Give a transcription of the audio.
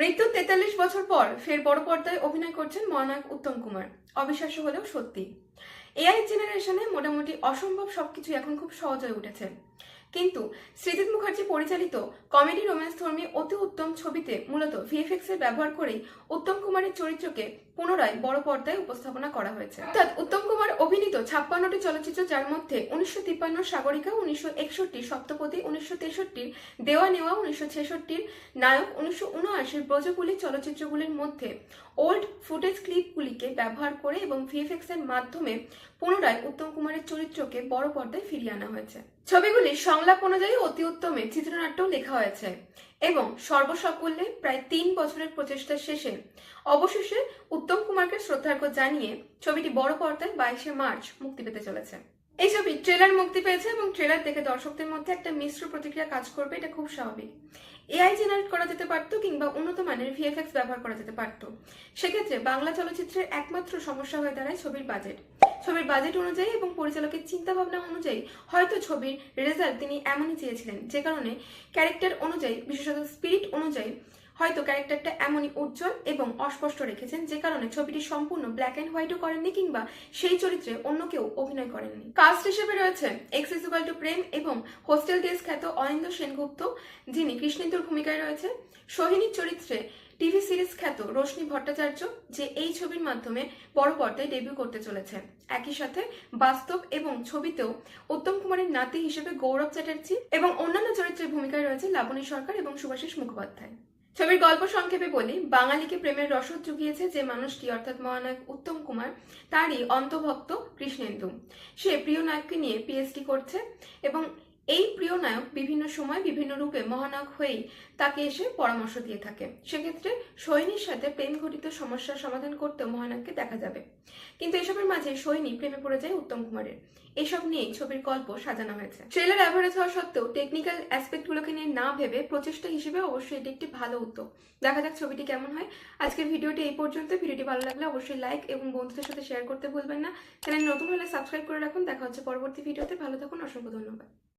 মৃত্যুর তেতাল্লিশ বছর পর ফের বড় পর্দায় অভিনয় করছেন মহানায়ক উত্তম কুমার। অবিশ্বাস্য হলেও সত্যি। এআই জেনারেশনে মোটামুটি অসম্ভব সবকিছু এখন খুব সহজ হয়ে উঠেছে। কিন্তু সৃজিত মুখার্জি পরিচালিত কমেডি রোম্যান্স ধর্মী অতি উত্তম ছবিতে মূলত ভিএফএক্স এর ব্যবহার করেই উত্তম কুমারের চরিত্রকে পুনরায় বড় পর্দায় উপস্থাপনা করা হয়েছে। অর্থাৎ উত্তম কুমার অভিনীত ছাপ্পান্নটি চলচ্চিত্র যার মধ্যে উনিশশো তিপ্পান্ন সাগরিকা, উনিশশো একষট্টি সপ্তপতি উনিশশো তেষট্টির দেওয়া নেওয়া, উনিশশো ছেষট্টির নায়ক, উনিশশো উনআশির ব্রজকুলি চলচ্চিত্রগুলির মধ্যে ওল্ড ফুটেজ ক্লিপগুলিকে ব্যবহার করে এবং ভিএফএক্স এর মাধ্যমে পুনরায় উত্তম কুমারের চরিত্রকে বড় পর্দায় ফিরিয়ে আনা হয়েছে। ছবিগুলির সংলাপ অনুযায়ী অতি উত্তমে চিত্রনাট্য লেখা হয়েছে। এবং সর্বসাকুল্যে প্রায় তিন বছরের প্রচেষ্টা শেষে অবশেষে উত্তম কুমারকে শ্রদ্ধার্ঘ্য জানিয়ে ছবিটি বড় পর্দায় বাইশে মার্চ মুক্তি পেতে চলেছে। এই ছবি ট্রেলার মুক্তি পেয়েছে এবং ট্রেলার দেখে দর্শকদের মধ্যে একটা মিশ্র প্রতিক্রিয়া কাজ করবে এটা খুব স্বাভাবিক। এআই জেনারেট করা যেতে পারতো কিংবা উন্নত মানের ভিএফএক্স ব্যবহার করা যেতে পারতো। সেক্ষেত্রে বাংলা চলচ্চিত্রের একমাত্র সমস্যা হয়ে দাঁড়ায় ছবির বাজেট ছবির বাজেট অনুযায়ী এবং পরিচালকের চিন্তা ভাবনা অনুযায়ী হয়তো ছবির রেজাল্ট তিনি এমনই চেয়েছিলেন। যে কারণে ক্যারেক্টার অনুযায়ী, বিশেষত স্পিরিট অনুযায়ী হয়তো ক্যারেক্টারটা এমনই উজ্জ্বল এবং অস্পষ্ট রেখেছেন যে কারণে ছবিটি সম্পূর্ণ ব্ল্যাক অ্যান্ড হোয়াইটও করেননি কিংবা সেই চরিত্রে অন্য কেউ অভিনয় করেননি। কাস্ট হিসেবে রয়েছে এক্স ইকুয়াল টু প্রেম এবং হোস্টেল ডেজ খ্যাত অরিন্দ সেনগুপ্ত, যিনি কৃষ্ণেন্দুর ভূমিকায় রয়েছে। সোহিনীর চরিত্রে টিভি সিরিজ খ্যাত রোশনি ভট্টাচার্য, যে এই ছবির মাধ্যমে বড় পর্দায় ডেবিউ করতে চলেছে। একই সাথে বাস্তব এবং ছবিতেও উত্তম কুমারের নাতি হিসেবে গৌরব চ্যাটার্জি এবং অন্যান্য চরিত্রের ভূমিকায় রয়েছে লাবণী সরকার এবং সুভাষিস মুখোপাধ্যায়। ছবির গল্প সংক্ষেপে বলি, বাঙালিকে প্রেমের রসদ চুকিয়েছে যে মানুষটি, অর্থাৎ মহানায়ক উত্তম কুমার, তারই অন্তভক্ত কৃষ্ণেন্দু। সে প্রিয় নায়ককে নিয়ে পিএইচডি করছে এবং এই প্রিয় নায়ক বিভিন্ন সময় বিভিন্ন রূপে মহানায়ক হয়েই তাকে এসে পরামর্শ দিয়ে থাকে। সেক্ষেত্রে সৈনীর সাথে প্রেম ঘটিত সমস্যার সমাধান করতেও মহানায়ককে দেখা যাবে। কিন্তু এসবের মাঝে সৈনী প্রেমে পড়ে যায় উত্তম কুমারের। এসব নিয়েই ছবির গল্প সাজানো হয়েছে। ট্রেলার অ্যাভারেজ হওয়া সত্ত্বেও টেকনিক্যাল অ্যাসপেক্টগুলোকে নিয়ে না ভেবে প্রচেষ্টা হিসেবে অবশ্যই এটি একটি ভালো উদ্যোগ। দেখা যাক ছবিটি কেমন হয়। আজকের ভিডিওটি এই পর্যন্ত। ভিডিওটি ভালো লাগলে অবশ্যই লাইক এবং বন্ধুদের সাথে শেয়ার করতে ভুলবেন না। চ্যানেল নতুন হলে সাবস্ক্রাইব করে রাখুন। দেখা হচ্ছে পরবর্তী ভিডিওতে। ভালো থাকুন, অসংখ্য ধন্যবাদ।